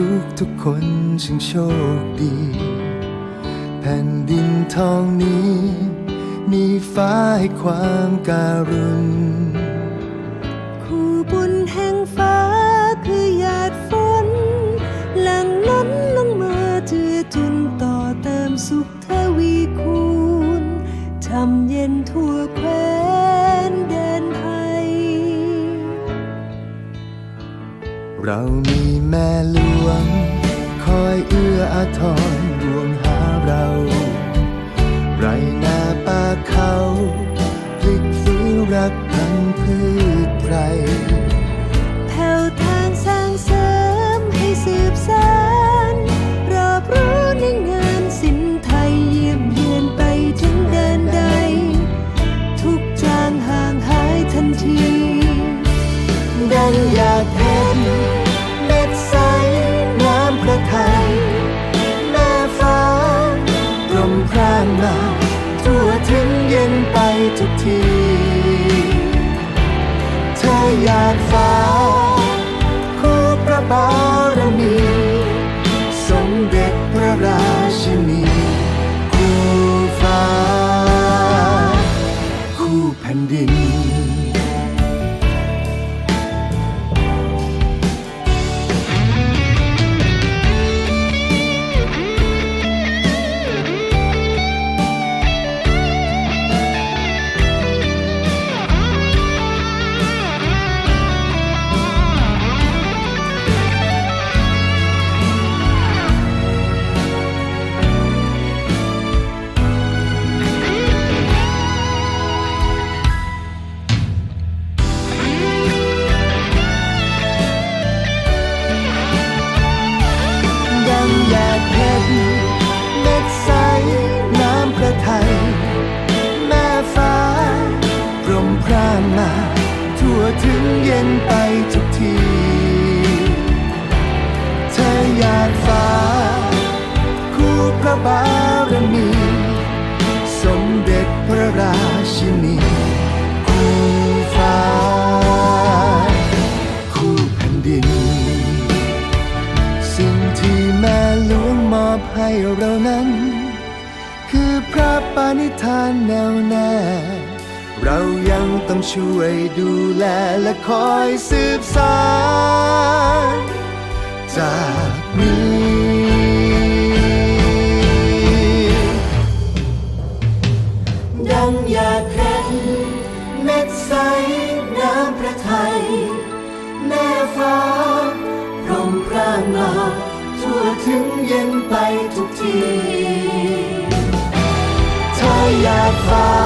ทุกทุกคนช่างโชคดี แผ่นดินทองนี้ มีฟ้าให้ความการุณ พระปณิธานแน่วแน่ เรายังต้องช่วยดูแลและคอยสืบสานจากนี้ดังยาเห็นเม็ดใสน้ำพระทัยแม่ฟ้าพรมพรางมาทั่วถึงเย็นไป อ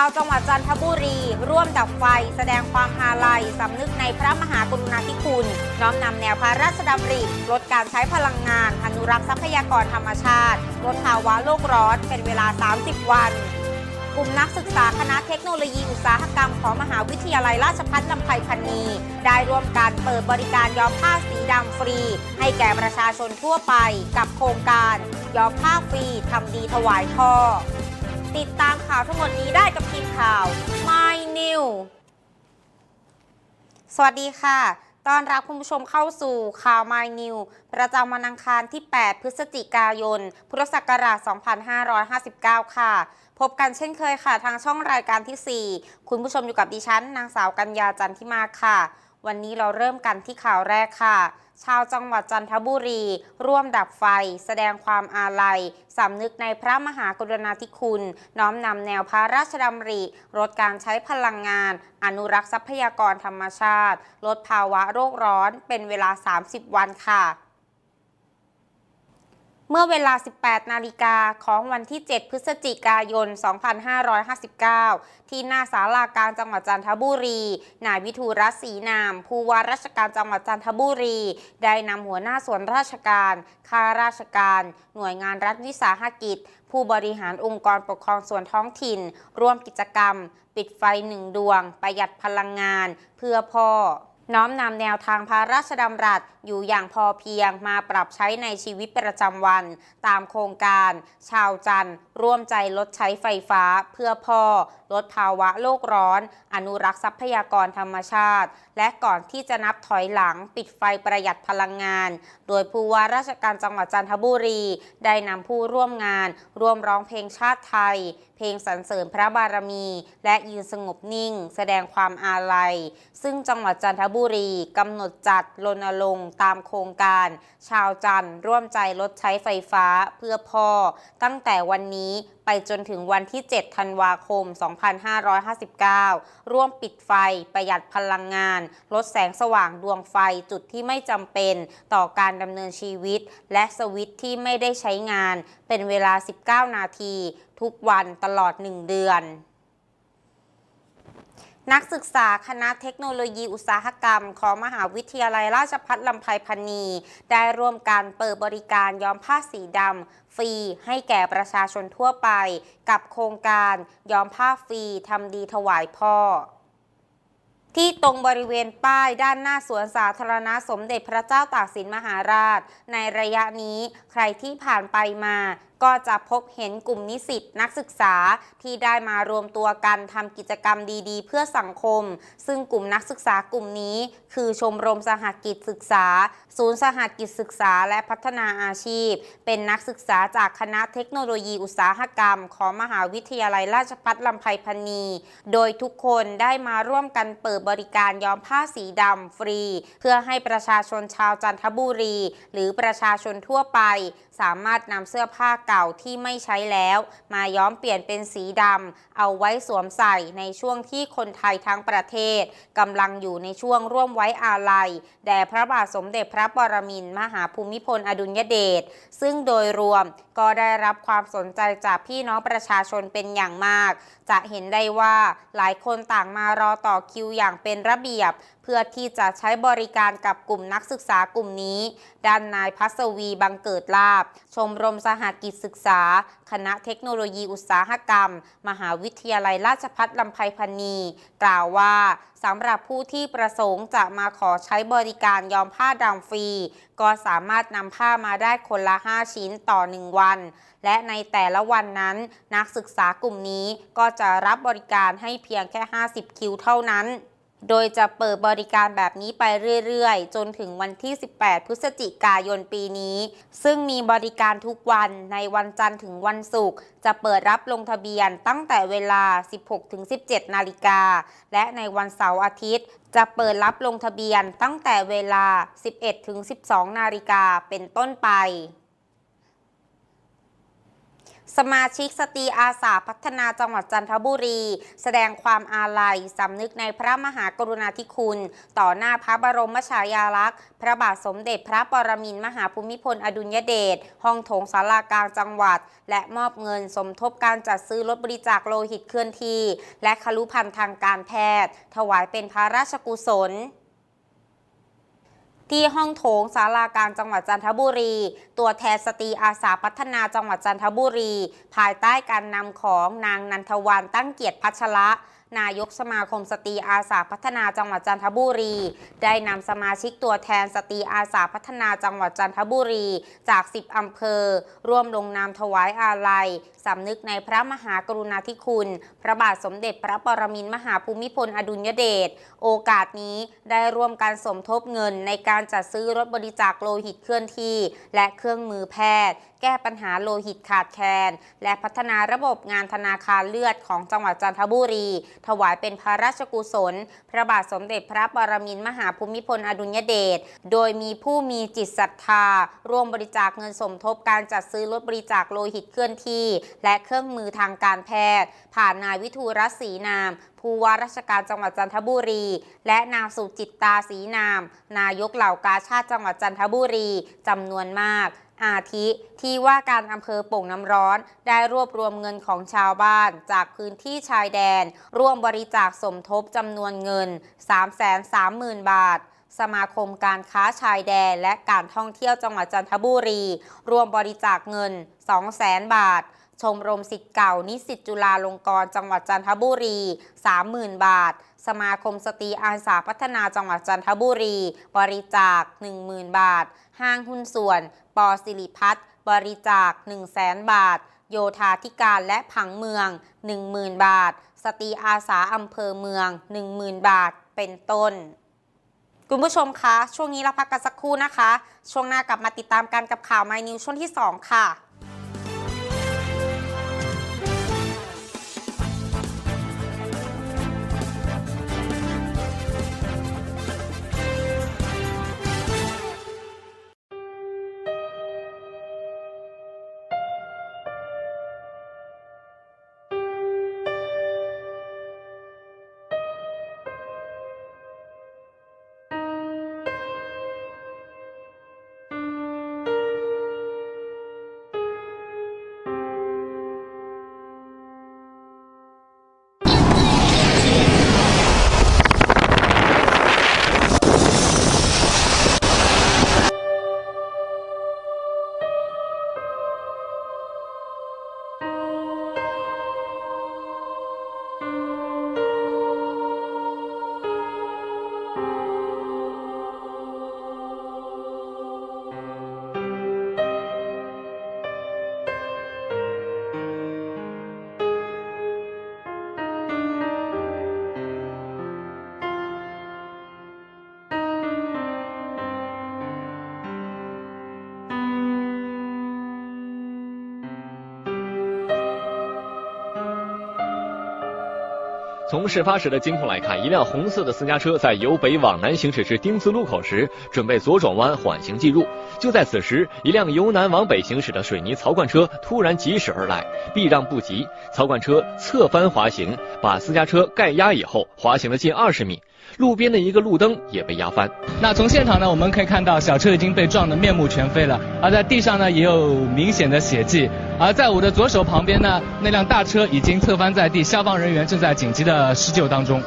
าวจังหวัดจันทบุรี ร่วมดับไฟ แสดงความอาลัยสำนึกในพระมหากรุณาธิคุณ น้อมนำแนวพระราชดำริ ลดการใช้พลังงาน อนุรักษ์ทรัพยากรธรรมชาติ ลดภาวะโลกร้อน เป็นเวลา 30 วัน กลุ่มนักศึกษาคณะเทคโนโลยีอุตสาหกรรมของมหาวิทยาลัยราชภัฏลำไพพันนีได้ร่วมการเปิดบริการย้อมผ้าสีดำฟรี ให้แก่ประชาชนทั่วไป กับโครงการย้อมผ้าฟรีทำดีถวายพ่อ ติดตามข่าวทั้งหมดนี้ได้กับทีมข่าว My New สวัสดีค่ะ ต้อนรับคุณผู้ชมเข้าสู่ข่าว My New ประจำวันอังคารที่ 8 พฤศจิกายน พุทธศักราช 2559 ค่ะ พบกันเช่นเคยค่ะ ทางช่องรายการที่ 4 คุณผู้ชมอยู่กับดิฉัน นางสาวกัญญาจันทิมาค่ะ วันนี้เราเริ่มกันที่ข่าวแรกค่ะ ชาวจังหวัดจันทบุรี ร่วมดับไฟ แสดงความอาลัยสำนึกในพระมหากรุณาธิคุณ น้อมนำแนวพระราชดำริลดการใช้พลังงาน อนุรักษ์ทรัพยากรธรรมชาติ ลดภาวะโรคร้อนเป็นเวลา 30 วันค่ะ เมื่อเวลา 18 นาฬิกาของวันที่ 7 พฤศจิกายน 2559 ที่หน้าศาลากลางจังหวัดจันทบุรี นายวิทูรัศรีนาม ผู้ว่าราชการจังหวัดจันทบุรี ได้นำหัวหน้าส่วนราชการ ข้าราชการ หน่วยงานรัฐวิสาหกิจ ผู้บริหารองค์กรปกครองส่วนท้องถิ่น ร่วมกิจกรรม ปิดไฟหนึ่งดวง ประหยัดพลังงาน เพื่อพ่อ น้อมนำแนวทางพระราชดำรัสอยู่อย่างพอเพียงมาปรับใช้ในชีวิตประจำวัน ตามโครงการ ชาวจันทร์ร่วมใจลดใช้ไฟฟ้าเพื่อพ่อ ลดภาวะโลกร้อน อนุรักษ์ทรัพยากรธรรมชาติ และก่อนที่จะนับถอยหลังปิดไฟประหยัดพลังงาน โดยผู้ว่าราชการจังหวัดจันทบุรี ได้นำผู้ร่วมงาน ร่วมร้องเพลงชาติไทย เพลงสรรเสริญพระบารมี และยืนสงบนิ่ง แสดงความอาลัย ซึ่งจังหวัดจันทบุรีกำหนดจัดรณรงค์ตามโครงการ ชาวจันทร์ร่วมใจลดใช้ไฟฟ้าเพื่อพ่อ ตั้งแต่วันนี้ ไปจนถึงวันที่ 7 ธันวาคม 2559 ร่วมปิดไฟ ประหยัดพลังงาน ลดแสงสว่างดวงไฟจุดที่ไม่จำเป็นต่อการดำเนินชีวิต และสวิตช์ที่ไม่ได้ใช้งาน เป็นเวลา 19 นาที ทุกวันตลอด 1 เดือน นักศึกษาคณะเทคโนโลยีอุตสาหกรรม ของมหาวิทยาลัยราชภัฏลำไพพันนี ได้ร่วมกันเปิดบริการย้อมผ้าสีดำฟรี ให้แก่ประชาชนทั่วไป กับโครงการย้อมผ้าฟรีทำดีถวายพ่อที่ตรงบริเวณป้ายด้านหน้าสวนสาธารณะสมเด็จพระเจ้าตากสินมหาราช ในระยะนี้ใครที่ผ่านไปมาก็จะพบเห็นกลุ่มนิสิตนักศึกษาที่ได้มารวมตัวกันทำกิจกรรมดีๆ เพื่อสังคม ซึ่งกลุ่มนักศึกษากลุ่มนี้ คือชมรมสหกิจศึกษา ศูนย์สหกิจศึกษาและพัฒนาอาชีพ เป็นนักศึกษาจากคณะเทคโนโลยีอุตสาหกรรม ของมหาวิทยาลัยราชภัฏลำไพพันนีโดยทุกคนได้มาร่วมกันเปิดบริการย้อมผ้าสีดำฟรี เพื่อให้ประชาชนชาวจันทบุรี หรือประชาชนทั่วไป สามารถนำเสื้อผ้าเก่าที่ไม่ใช้แล้ว มาย้อมเปลี่ยนเป็นสีดำเอาไว้สวมใส่ในช่วงที่คนไทยทั้งประเทศกำลังอยู่ในช่วงร่วมไว้อาลัย แด่พระบาทสมเด็จพระปรมินทรมหาภูมิพลอดุลยเดชซึ่งโดยรวมก็ได้รับความสนใจจากพี่น้องประชาชนเป็นอย่างมาก จะเห็นได้ว่าหลายคนต่างมารอต่อคิวอย่างเป็นระเบียบ เพื่อที่จะใช้บริการกับกลุ่มนักศึกษากลุ่มนี้ ด้านนายพัศวีบังเกิดลาบ ชมรมสหกิจศึกษา คณะเทคโนโลยีอุตสาหกรรม มหาวิทยาลัยราชภัฏลำไพพันนี กล่าวว่าสำหรับผู้ที่ประสงค์จะมาขอใช้บริการย้อมผ้าดำฟรี ก็สามารถนำผ้ามาได้คนละ 5 ชิ้นต่อ 1 วัน และในแต่ละวันนั้น นักศึกษากลุ่มนี้ก็จะรับบริการให้เพียงแค่ 50 คิวเท่านั้น โดยจะเปิดบริการแบบนี้ไปเรื่อยๆ จนถึงวันที่ 18 พฤศจิกายนปีนี้ ซึ่งมีบริการทุกวันในวันจันทร์ถึงวันศุกร์จะเปิดรับลงทะเบียนตั้งแต่เวลา 16-17 นาฬิกา และในวันเสาร์อาทิตย์ จะเปิดรับลงทะเบียนตั้งแต่เวลา 11-12 นาฬิกาเป็นต้นไป สมาชิกสตรีอาสาพัฒนาจังหวัดจันทบุรี แสดงความอาลัยสำนึกในพระมหากรุณาธิคุณ ต่อหน้าพระบรมฉายาลักษณ์ พระบาทสมเด็จพระปรมินทรมหาภูมิพลอดุลยเดชห้องโถงศาลากลางจังหวัด และมอบเงินสมทบการจัดซื้อรถบริจาคโลหิตเคลื่อนที่ และคลุพันธ์ทางการแพทย์ ถวายเป็นพระราชกุศล ที่ห้องโถงศาลากลางจังหวัดจันทบุรี ตัวแทนสตรีอาสาพัฒนาจังหวัดจันทบุรี ภายใต้การนำของนางนันทวันตั้งเกียรติพัชระ นายกสมาคมสตรีอาสาพัฒนาจังหวัดจันทบุรี ได้นำสมาชิกตัวแทนสตรีอาสาพัฒนาจังหวัดจันทบุรี จาก 10 อำเภอ ร่วมลงนามถวายอาลัยสำนึกในพระมหากรุณาธิคุณ พระบาทสมเด็จพระปรมินทรมหาภูมิพลอดุลยเดช โอกาสนี้ได้ร่วมการสมทบเงินในการจัดซื้อรถบริจาคโลหิตเคลื่อนที่ และเครื่องมือแพทย์ แก้ปัญหาโลหิตขาดแคลนและพัฒนาระบบงานธนาคารเลือดของจังหวัดจันทบุรีถวายเป็นพระราชกุศล พระบาทสมเด็จพระปรมินทรมหาภูมิพลอดุลยเดช โดยมีผู้มีจิตศรัทธา ร่วมบริจาคเงินสมทบการจัดซื้อรถบริจาคโลหิตเคลื่อนที่ และเครื่องมือทางการแพทย์ ผ่านนายวิทูรศรีนามผู้ว่าราชการจังหวัดจันทบุรี และนางสุจิตตาศรีนาม นายกเหล่ากาชาติจังหวัดจันทบุรีจำนวนมาก อาทิที่ว่าการอำเภอโป่งน้ำร้อน ได้รวบรวมเงินของชาวบ้านจากพื้นที่ชายแดน ร่วมบริจาคสมทบจำนวนเงิน 330,000 บาท สมาคมการค้าชายแดน และการท่องเที่ยวจังหวัดจันทบุรี ร่วมบริจาคเงิน 200,000 บาท ชมรมสิทธิ์เก่านิสิตจุฬาลงกรณ์จังหวัดจันทบุรี 30,000 บาท สมาคมสตรีอาสาพัฒนาจังหวัดจันทบุรี บริจาค 10,000 บาท ห้างหุ้นส่วน ปอสิริพัฒน์บริจาค 100,000 บาท โยธาธิการและผังเมือง 10,000 บาท สตรีอาสาอำเภอเมือง 10,000 บาท เป็นต้นคุณผู้ชมคะ ช่วงนี้เราพักกันสักครู่นะคะ ช่วงหน้ากลับมาติดตามกันกับข่าว My News ช่วงที่ 2 ค่ะ 从事发时的监控来看，一辆红色的私家车在由北往南行驶至丁字路口时，准备左转弯缓行进入。就在此时，一辆由南往北行驶的水泥槽罐车突然疾驶而来，避让不及，槽罐车侧翻滑行，把私家车盖压以后，滑行了近二十米。路边的一个路灯也被压翻。那从现场呢，我们可以看到小车已经被撞得面目全非了，而在地上呢也有明显的血迹。而在我的左手旁边呢，那辆大车已经侧翻在地，消防人员正在紧急的施救当中。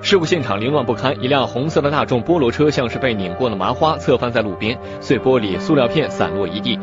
事故现场凌乱不堪，一辆红色的大众菠萝车像是被拧过的麻花，侧翻在路边，碎玻璃、塑料片散落一地。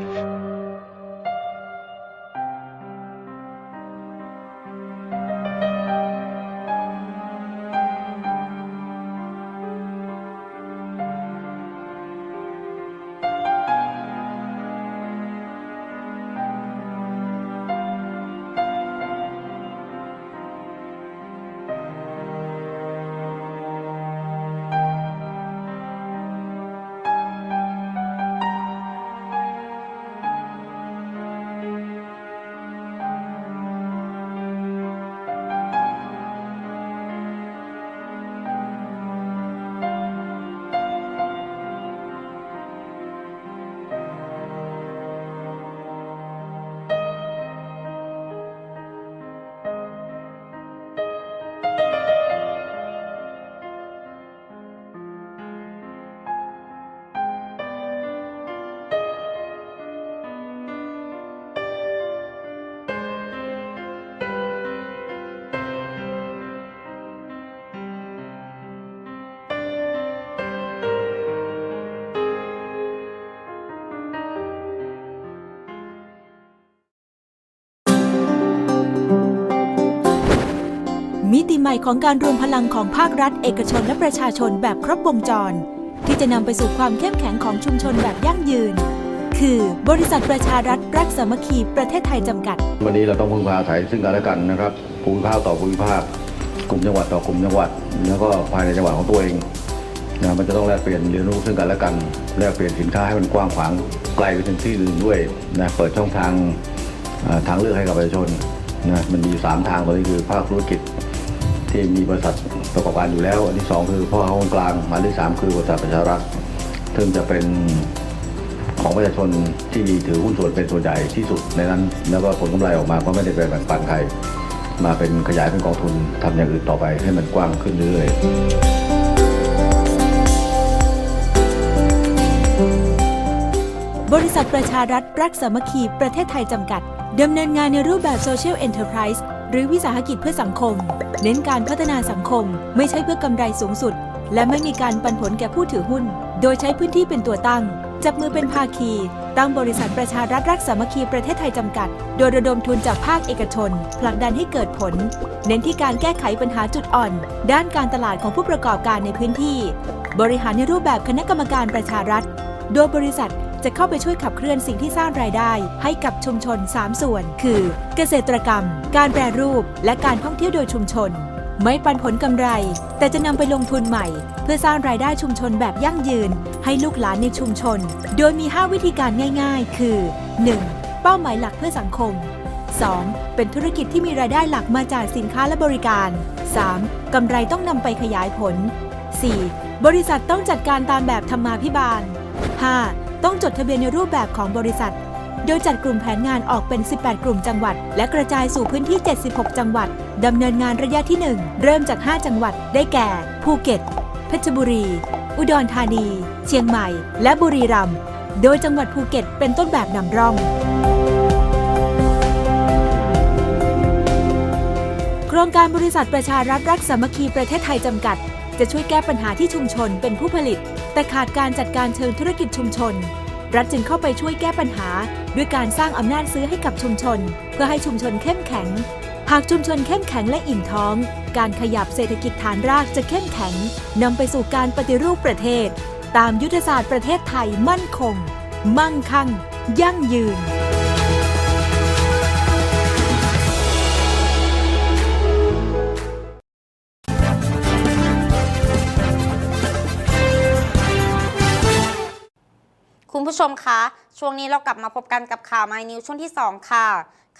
ใหม่ของการรวมพลังของภาครัฐ เอกชนและประชาชนแบบครบวงจร ที่จะนำไปสู่ความเข้มแข็งของชุมชนแบบยั่งยืน คือบริษัทประชารัฐรักสามัคคีประเทศไทยจำกัด วันนี้เราต้องพึ่งพาอาศัยซึ่งกันและกันนะครับภูมิภาคต่อภูมิภาค กลุ่มจังหวัดต่อกลุ่มจังหวัด แล้วก็ภายในจังหวัดของตัวเองนะมันจะต้องแลกเปลี่ยนเรียนรู้ซึ่งกันและกันแลกเปลี่ยนสินค้าให้มันกว้างขวางไกลไปถึงที่อื่นด้วยนะเปิดช่องทางทางเลือกให้กับประชาชนนะมันมีอยู่สามทางตอนนี้คือภาคธุรกิจ ที่มีบริษัทประกอบการอยู่แล้ว อันที่สองคือพ่อค้าคนกลางอันที่สามคือบริษัทประชารัฐซึ่งจะเป็นของประชาชนที่มีถือหุ้นส่วนเป็นส่วนใหญ่ที่สุดในนั้น แล้วก็ผลกำไรออกมาก็ไม่ได้ไปแบ่งปันใครมาเป็นขยายเป็นกองทุนทำอย่างอื่นต่อไปให้มันกว้างขึ้นเรื่อยบริษัทประชารัฐรักสามัคคีประเทศไทยจำกัดดำเนินงานในรูปแบบ Social Enterprise หรือวิสาหกิจเพื่อสังคม เน้นการพัฒนาสังคมไม่ใช่เพื่อกำไรสูงสุด และไม่มีการปันผลแก่ผู้ถือหุ้น โดยใช้พื้นที่เป็นตัวตั้ง จับมือเป็นภาคี ตั้งบริษัทประชารัฐรักสามัคคีประเทศไทยจำกัด โดยระดมทุนจากภาคเอกชน ผลักดันให้เกิดผล เน้นที่การแก้ไขปัญหาจุดอ่อน ด้านการตลาดของผู้ประกอบการในพื้นที่ บริหารในรูปแบบคณะกรรมการประชารัฐ โดยบริษัท จะเข้าไปช่วยขับเคลื่อนสิ่งที่สร้างรายได้ ให้กับชุมชน 3 ส่วน คือ เกษตรกรรม การแปรรูป และการท่องเที่ยวโดยชุมชน ไม่ปันผลกำไร แต่จะนำไปลงทุนใหม่ เพื่อสร้างรายได้ชุมชนแบบยั่งยืน ให้ลูกหลานในชุมชน โดยมี 5 วิธีการง่าย ๆ คือ 1. เป้าหมายหลักเพื่อสังคม 2. เป็นธุรกิจที่มีรายได้หลักมาจากสินค้าและบริการ 3. กำไรต้องนำไปขยายผล 4. บริษัทต้องจัดการตามแบบธรรมาภิบาล 5. ต้องจดทะเบียนในรูปแบบของบริษัท โดยจัดกลุ่มแผนงานออกเป็น 18 กลุ่มจังหวัด และกระจายสู่พื้นที่ 76 จังหวัด ดำเนินงานระยะที่ 1 เริ่มจาก 5 จังหวัด ได้แก่ ภูเก็ต เพชรบุรี อุดรธานี เชียงใหม่ และบุรีรัมย์ โดยจังหวัดภูเก็ตเป็นต้นแบบนำร่องโครงการบริษัทประชารัฐรักสามัคคีประเทศไทยจำกัด จะช่วยแก้ปัญหาที่ชุมชนเป็นผู้ผลิต แต่ขาดการจัดการเชิงธุรกิจชุมชน รัฐจึงเข้าไปช่วยแก้ปัญหา ด้วยการสร้างอำนาจซื้อให้กับชุมชน เพื่อให้ชุมชนเข้มแข็ง หากชุมชนเข้มแข็งและอิ่มท้อง การขยับเศรษฐกิจฐานรากจะเข้มแข็งนำไปสู่การปฏิรูปประเทศ ตามยุทธศาสตร์ประเทศไทยมั่นคง มั่งคั่ง ยั่งยืน คุณผู้ชมคะ ช่วงนี้เรากลับมาพบกันกับข่าว My News ช่วงที่ 2 ค่ะ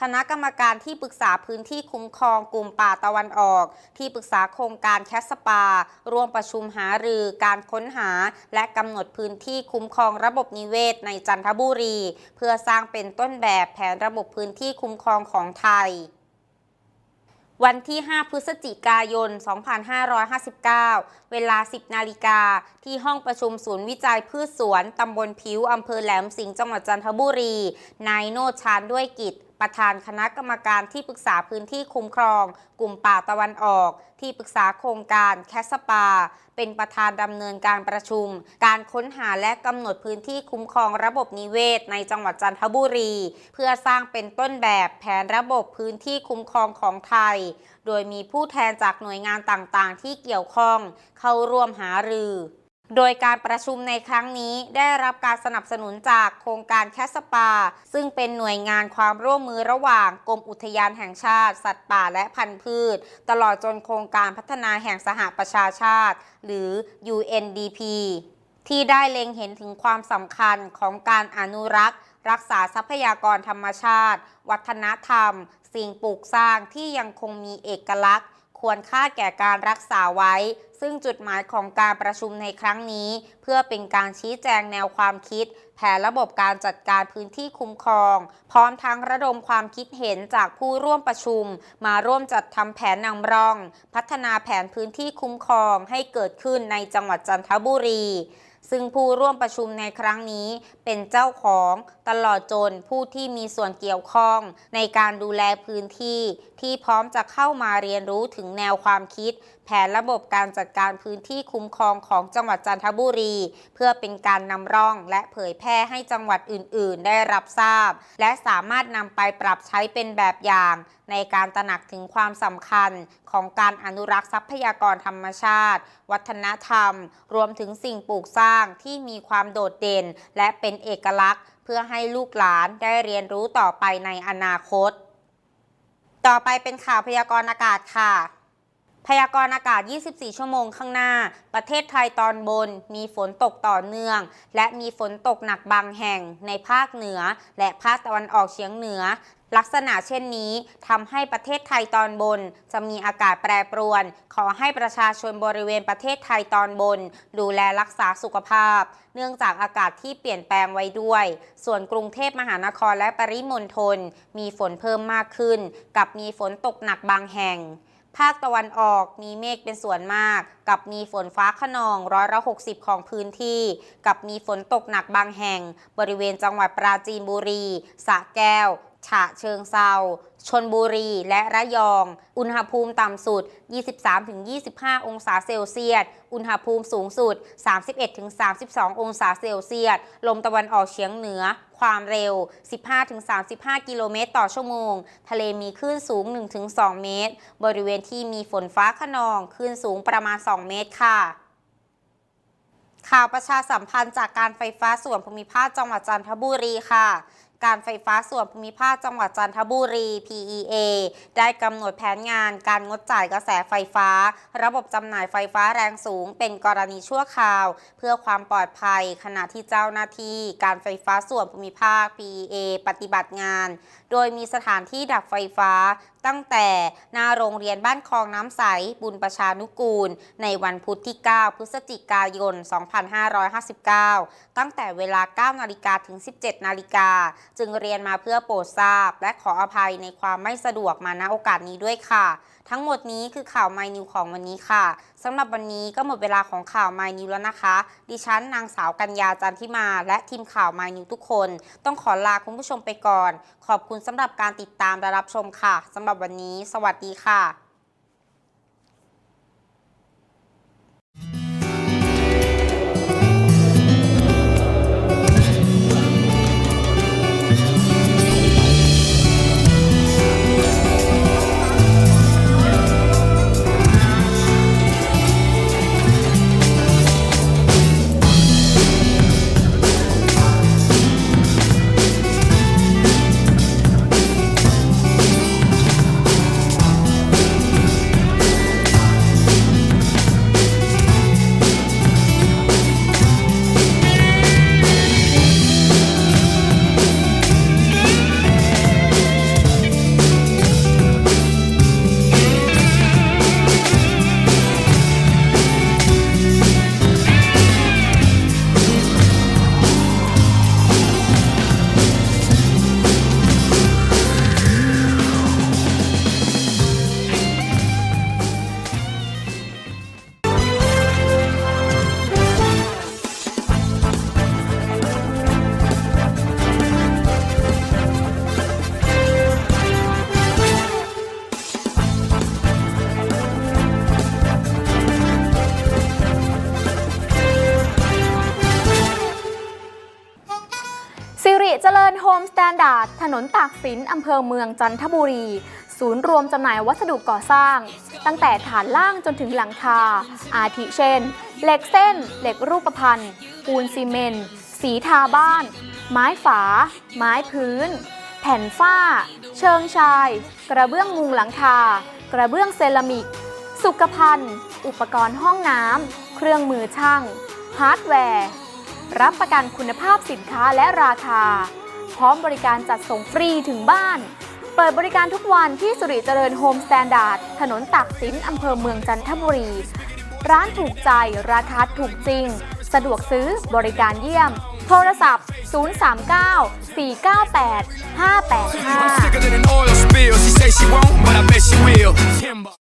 คณะกรรมการที่ปรึกษาพื้นที่คุ้มครองกลุ่มป่าตะวันออก ที่ปรึกษาโครงการแคสปา ร่วมประชุมหารือการค้นหา และกำหนดพื้นที่คุ้มครองระบบนิเวศในจันทบุรี เพื่อสร้างเป็นต้นแบบแผนระบบพื้นที่คุ้มครองของไทย วันที่ 5 พฤศจิกายน 2559 เวลา 10 นาฬิกา ที่ห้องประชุมศูนย์วิจัยพืชสวน ตำบลผิว อำเภอแหลมสิงห์ จังหวัดจันทบุรี นายโนชานด้วยกิจ ประธานคณะกรรมการที่ปรึกษาพื้นที่คุ้มครอง กลุ่มป่าตะวันออก ที่ปรึกษาโครงการแคสปา เป็นประธานดำเนินการประชุม การค้นหาและกำหนดพื้นที่คุ้มครองระบบนิเวศ ในจังหวัดจันทบุรี เพื่อสร้างเป็นต้นแบบแผนระบบพื้นที่คุ้มครองของไทย โดยมีผู้แทนจากหน่วยงานต่างๆ ที่เกี่ยวข้อง เข้าร่วมหารือ โดยการประชุมในครั้งนี้ได้รับการสนับสนุนจากโครงการแคสปา ซึ่งเป็นหน่วยงานความร่วมมือระหว่างกรมอุทยานแห่งชาติ สัตว์ป่าและพันธุ์พืช ตลอดจนโครงการพัฒนาแห่งสหประชาชาติ หรือ UNDP ที่ได้เล็งเห็นถึงความสำคัญของการอนุรักษ์ รักษาทรัพยากรธรรมชาติ วัฒนธรรม สิ่งปลูกสร้างที่ยังคงมีเอกลักษณ์ ควรค่าแก่การรักษาไว้ ซึ่งจุดหมายของการประชุมในครั้งนี้ เพื่อเป็นการชี้แจงแนวความคิด แผนระบบการจัดการพื้นที่คุ้มครอง พร้อมทั้งระดมความคิดเห็นจากผู้ร่วมประชุม มาร่วมจัดทำแผนนำร่อง พัฒนาแผนพื้นที่คุ้มครองให้เกิดขึ้นในจังหวัดจันทบุรี ซึ่งผู้ร่วมประชุมในครั้งนี้เป็นเจ้าของตลอดจนผู้ที่มีส่วนเกี่ยวข้องในการดูแลพื้นที่ที่พร้อมจะเข้ามาเรียนรู้ถึงแนวความคิด แผนระบบการจัดการพื้นที่คุ้มครองของจังหวัดจันทบุรี เพื่อเป็นการนำร่องและเผยแพร่ให้จังหวัดอื่น ๆ ได้รับทราบ และสามารถนำไปปรับใช้เป็นแบบอย่าง ในการตระหนักถึงความสำคัญของการอนุรักษ์ทรัพยากรธรรมชาติ วัฒนธรรม รวมถึงสิ่งปลูกสร้างที่มีความโดดเด่น และเป็นเอกลักษณ์ เพื่อให้ลูกหลานได้เรียนรู้ต่อไปในอนาคต ต่อไปเป็นข่าวพยากรณ์อากาศค่ะ พยากรณ์อากาศ 24 ชั่วโมงข้างหน้า ประเทศไทยตอนบน มีฝนตกต่อเนื่อง และมีฝนตกหนักบางแห่งในภาคเหนือ และภาคตะวันออกเฉียงเหนือ ลักษณะเช่นนี้ทำให้ประเทศไทยตอนบน จะมีอากาศแปรปรวน ขอให้ประชาชนบริเวณประเทศไทยตอนบน ดูแลรักษาสุขภาพ เนื่องจากอากาศที่เปลี่ยนแปลงไว้ด้วย ส่วนกรุงเทพมหานครและปริมณฑลมีฝนเพิ่มมากขึ้น กับมีฝนตกหนักบางแห่ง ภาคตะวันออกมีเมฆเป็นส่วนมาก กับมีฝนฟ้าขนองร้อยละ60 ของพื้นที่ กับมีฝนตกหนักบางแห่ง บริเวณจังหวัดปราจีนบุรีสระแก้ว ฉะเชิงเซาชนบุรี และระยอง อุณหภูมิต่ำสุด 23-25 องศาเซลเซียส อุณหภูมิสูงสุด 31-32 องศาเซลเซียส ลมตะวันออกเฉียงเหนือ ความเร็ว 15-35 กิโลเมตรต่อชั่วโมง ทะเลมีคลื่นสูง 1-2 เมตร บริเวณที่มีฝนฟ้าขนองคลื่นสูงประมาณ 2 เมตรค่ะข่าวประชาสัมพันธ์จากการไฟฟ้าส่วนภูมิภาคจังหวัดจันทบุรีค่ะ การไฟฟ้าส่วนภูมิภาคจังหวัดจันทบุรี PEA ได้กำหนดแผนงานการงดจ่ายกระแสไฟฟ้า ระบบจำหน่ายไฟฟ้าแรงสูง เป็นกรณีชั่วคราว เพื่อความปลอดภัย ขณะที่เจ้าหน้าที่การไฟฟ้าส่วนภูมิภาค PEA ปฏิบัติงาน โดยมีสถานที่ดับไฟฟ้าตั้งแต่หน้าโรงเรียนบ้านคลองน้ำใส บุญประชานุกูล ในวันพุธที่ 9 พฤศจิกายน 2559 ตั้งแต่เวลา 9 นาฬิกาถึง 17 นาฬิกาจึงเรียนมาเพื่อโปรดทราบ และขออภัยในความไม่สะดวกมาณโอกาสนี้ด้วยค่ะ ทั้งหมดนี้คือข่าว My New ของวันนี้ค่ะสำหรับวันนี้ก็หมดเวลาของข่าว My New แล้วนะคะ ดิฉันนางสาวกัญญาจันทิมา และทีมข่าว My New ทุกคน ต้องขอลาคุณผู้ชมไปก่อน ขอบคุณสำหรับการติดตามและรับชมค่ะสำหรับวันนี้ สวัสดีค่ะ สินอำเภอเมืองจันทบุรี ศูนย์รวมจำหน่ายวัสดุก่อสร้าง ตั้งแต่ฐานล่างจนถึงหลังคา อาทิเช่น เหล็กเส้น เหล็กรูปพรรณปูนซีเมนต์ สีทาบ้าน ไม้ฝา ไม้พื้น แผ่นฝ้า เชิงชาย กระเบื้องมุงหลังคา กระเบื้องเซรามิก สุขภัณฑ์ อุปกรณ์ห้องน้ำ เครื่องมือช่าง ฮาร์ดแวร์ รับประกันคุณภาพสินค้าและราคา พร้อมบริการจัดส่งฟรีถึงบ้าน เปิดบริการทุกวันที่สุริเจริญโฮมสแตนดาร์ด ถนนตักสินอำเภอเมืองจันทบุรี ร้านถูกใจ ราคาถูกจริง สะดวกซื้อบริการเยี่ยม โทรศัพท์ 039 498 585